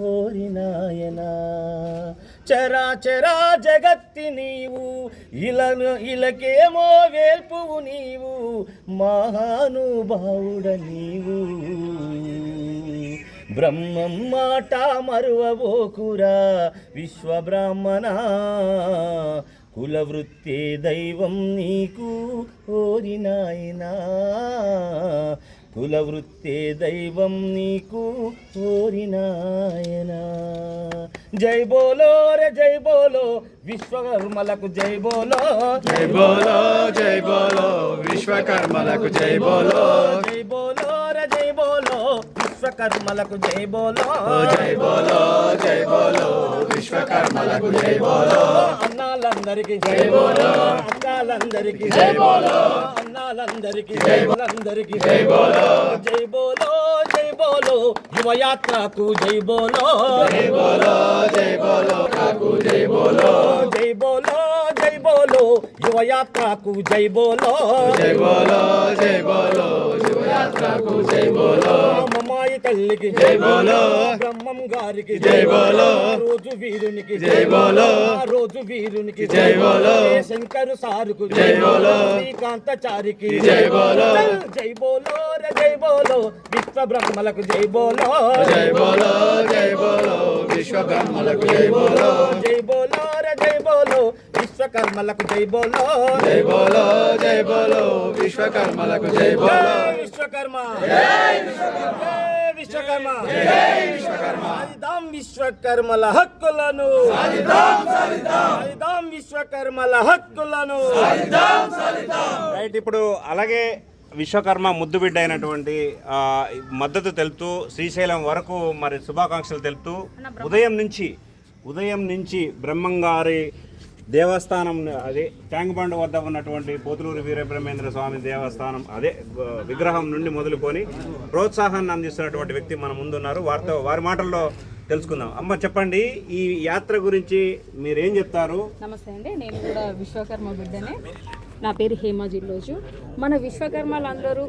ఓరి నాయనా. చరాచరా జగత్తి నీవు ఇలను ఇలకేమో వేల్పువు నీవు మహానుభావుడ నీవు. బ్రహ్మం మాట మరువబోకురా విశ్వబ్రాహ్మణ. కులవృత్తే దైవం నీకు ఓరి నాయనా. కులవృత్తే దైవం నీకు ఓరి నాయనా జై బోలో రే జై బోలో విశ్వకర్మలకు జై బోలో. జై బోలో జై బోలో విశ్వకర్మలకు జై బోలో. జై బోలో రే జై బోలో విశ్వకర్మలకు జై బోలో. జై బోలో జై బోలో విశ్వకర్మలకు జై బోలో. అన్నాలందరికి జై బోలో. అక్కాలందరికి జై బోలో. అన్నాలందరికి జై బోలందరికి జై బోలో. జై బోలో జై బోలో. యువయాత్రకు జై బోలో. జై బోలో జై బోలో. కాకు జై బోలో. జై బోలో జై బోలో. యువయాత్రకు జై బోలో. జై బోలో జై బోలో. శివయాత్రకు జై బోలో. తల్లికి జై బోలో బ్రహ్మం గారికి జై బోలో రోజు వీరునికి జై బోలో రోజు వీరునికి జై బోలో శంకరు సారుకు జై బోలో శ్రీకాంతచారికి జై బోలో జై బోలో జై బోలో విశ్వ బ్రహ్మలకు జై బోలో జై బోలో జై బోలో విశ్వకర్మలకు జై బోలో జై బోలో రే జై బోలో విశ్వకర్మలకు జై బోలో జై బోలో జై బోలో విశ్వకర్మలకు జై బోలో విశ్వకర్మ జై విశ్వకర్మ విశ్వకర్మ! సాధిదాం విశ్వకర్మల హక్కులను! సాధిదాం విశ్వకర్మల హక్కులను! రైట్ ఇప్పుడు అలాగే విశ్వకర్మ ముద్దుబిడ్డ అయినటువంటి ఆ, మద్దతు తెలుపుతూ శ్రీశైలం వరకు మరి శుభాకాంక్షలు తెలుపుతూ ఉదయం నుంచి ఉదయం నుంచి బ్రహ్మంగారి దేవస్థానం అదే ట్యాంక్ బండ్ వద్ద ఉన్నటువంటి పోతులూరు వీరబ్రహ్మేంద్ర స్వామి దేవస్థానం అదే విగ్రహం నుండి మొదలుకొని ప్రోత్సాహాన్ని అందిస్తున్నటువంటి వ్యక్తి మన ముందున్నారు. వారితో వారి మాటల్లో తెలుసుకుందాం. అమ్మ చెప్పండి ఈ యాత్ర గురించి మీరేం చెప్తారు? నమస్తే అండి నేను కూడా విశ్వకర్మ బిడ్డనే. నా పేరు హేమాజీ రోజు మన విశ్వకర్మలు అందరూ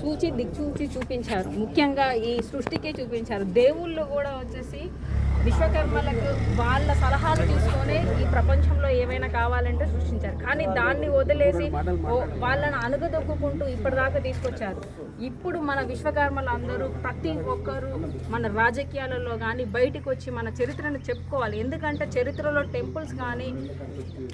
సూచి దిక్చూచి చూపించారు. ముఖ్యంగా ఈ సృష్టికే చూపించారు. దేవుళ్ళు కూడా వచ్చేసి విశ్వకర్మలకు వాళ్ళ సలహాలు తీసుకొని ఈ ప్రపంచంలో ఏమైనా కావాలంటే సృష్టించారు. కానీ దాన్ని వదిలేసి వాళ్ళని అణుగదొక్కుంటూ ఇప్పటిదాకా తీసుకొచ్చారు. ఇప్పుడు మన విశ్వకర్మలు అందరూ ప్రతి ఒక్కరూ మన రాజకీయాలలో కానీ బయటకు వచ్చి మన చరిత్రను చెప్పుకోవాలి. ఎందుకంటే చరిత్రలో టెంపుల్స్ కానీ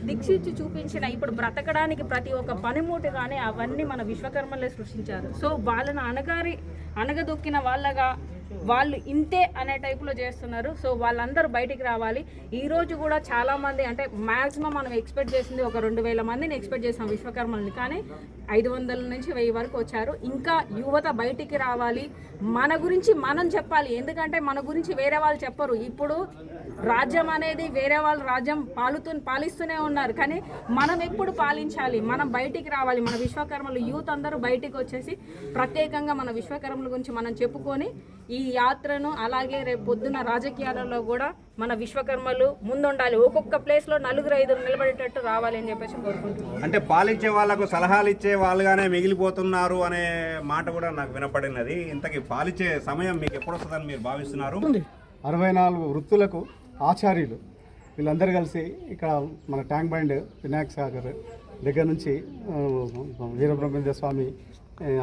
దీక్షించి చూపించిన ఇప్పుడు బ్రతకడానికి ప్రతి ఒక్క పనిముట్టు కానీ అవన్నీ మన విశ్వకర్మలే సృష్టించారు. సో వాళ్ళని అనగారి అనగదొక్కిన వాళ్ళగా వాళ్ళు ఇంతే అనే టైపులో చేస్తున్నారు. సో వాళ్ళందరూ బయటికి రావాలి. ఈ రోజు కూడా చాలామంది అంటే మాక్సిమం మనం ఎక్స్పెక్ట్ చేసింది ఒక రెండు వేల మందిని ఎక్స్పెక్ట్ చేసాం విశ్వకర్మల్ని. కానీ ఐదు వందల నుంచి వెయ్యి వరకు వచ్చారు. ఇంకా యువత బయటికి రావాలి. మన గురించి మనం చెప్పాలి. ఎందుకంటే మన గురించి వేరే వాళ్ళు చెప్పరు. ఇప్పుడు రాజ్యం అనేది వేరే వాళ్ళు రాజ్యం పాలుతూ పాలిస్తూనే ఉన్నారు. కానీ మనం ఎప్పుడు పాలించాలి? మనం బయటికి రావాలి. మన విశ్వకర్మలు యూత్ అందరూ బయటికి వచ్చేసి ప్రత్యేకంగా మన విశ్వకర్మల గురించి మనం చెప్పుకొని ఈ యాత్రను అలాగే రేపు పొద్దున రాజకీయాలలో కూడా మన విశ్వకర్మలు ముందుండాలి. ఒక్కొక్క ప్లేస్లో నలుగురు ఐదుగురు నిలబడేటట్టు రావాలి అని చెప్పేసి కోరుకుంటున్నాను. అంటే పాలించే వాళ్ళకు సలహాలు ఇచ్చే వాళ్ళుగానే మిగిలిపోతున్నారు అనే మాట కూడా నాకు వినపడినది. ఇంతకీ పాలిచ్చే సమయం మీకు ఎప్పుడు వస్తుందని మీరు భావిస్తున్నారు? అరవై నాలుగు వృత్తులకు ఆచార్యులు. వీళ్ళందరూ కలిసి ఇక్కడ మన ట్యాంక్ బండ్ వినాయక సాగర్ దగ్గర నుంచి వీరబ్రహ్మేంద్ర స్వామి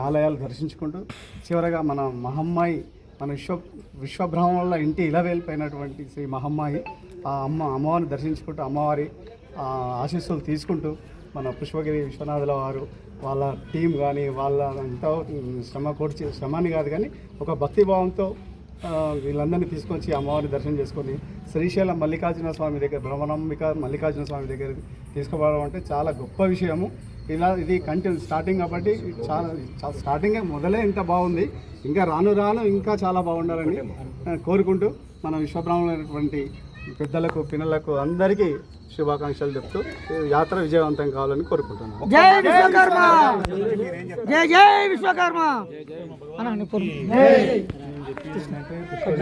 ఆలయాలు దర్శించుకుంటూ చివరగా మన మహమ్మాయి మన విశ్వ విశ్వబ్రహ్మణంలో ఇంటి ఇలవేలిపోయినటువంటి శ్రీ మహమ్మాయి ఆ అమ్మ అమ్మవారిని దర్శించుకుంటూ అమ్మవారి ఆ, ఆశీస్సులు తీసుకుంటూ మన పుష్పగిరి విశ్వనాథుల వారు వాళ్ళ టీం కానీ వాళ్ళ ఎంతో శ్రమ కూర్చి శ్రమాన్ని కాదు కానీ ఒక భక్తిభావంతో వీళ్ళందరినీ తీసుకొచ్చి అమ్మవారిని దర్శనం చేసుకొని శ్రీశైలం మల్లికార్జున స్వామి దగ్గర బ్రహ్మనంబిక మల్లికార్జున స్వామి దగ్గర తీసుకుపోవడం అంటే చాలా గొప్ప విషయము. ఇలా ఇది కంటిన్యూ స్టార్టింగ్ కాబట్టి చాలా స్టార్టింగే మొదలే ఇంత బాగుంది. ఇంకా రాను రాను ఇంకా చాలా బాగుండాలని కోరుకుంటూ మన విశ్వబ్రాహ్మణులైనటువంటి పెద్దలకు పిల్లలకు అందరికీ శుభాకాంక్షలు చెప్తూ ఈ యాత్ర విజయవంతం కావాలని కోరుకుంటున్నాను. జై విశ్వకర్మ! జై జై విశ్వకర్మ! అనండి